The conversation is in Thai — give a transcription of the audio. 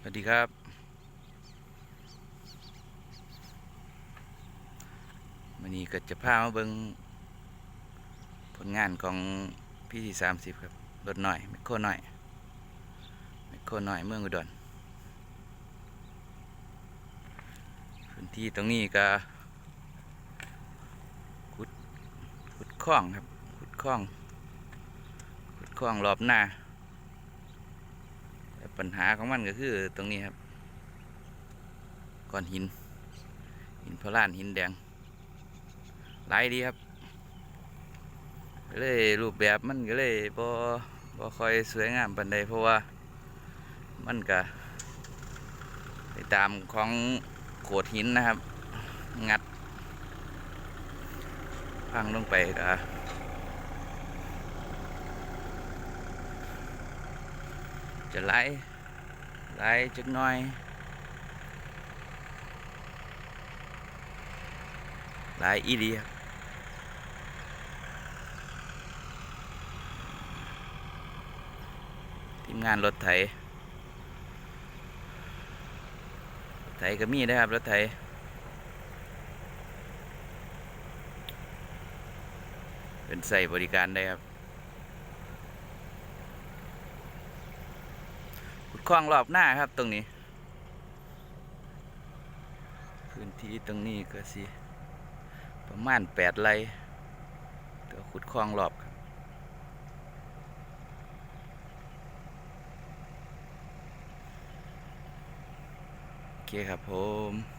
สวัสดีครับ วันนี้ก็จะพามาเบิงผลงานของพี่ที่สามสิบครับรถหน่อยแมคโครหน่อยแมคโครหน่อยเมืองอุดรพื้นที่ตรงนี้ก็ขุดขุดคลองครับขุดคลองขุดคลองรอบหน้า ปัญหาของมันก็คือตรงนี้ครับก้อนหิน หินพลานหินแดงหลายดีครับก็เลยรูปแบบมันก็เลยบ่บ่ค่อยสวยงามปานใดเพราะว่ามันก็ไปตามของโขดหินนะครับ งัด พังลงไปก็จะไหล หลจักหน้อยไหลอีดีครับทีมงานรถไถ รถไถก็มีนะครับ รถไถเป็นใส่บริการได้ครับ ขุด คลองรอบหน้าครับตรงนี้ พื้นที่ตรงนี้ก็สิ ประมาณแปดไร่ตัวขุดคลองรอบครับโอเคครับผม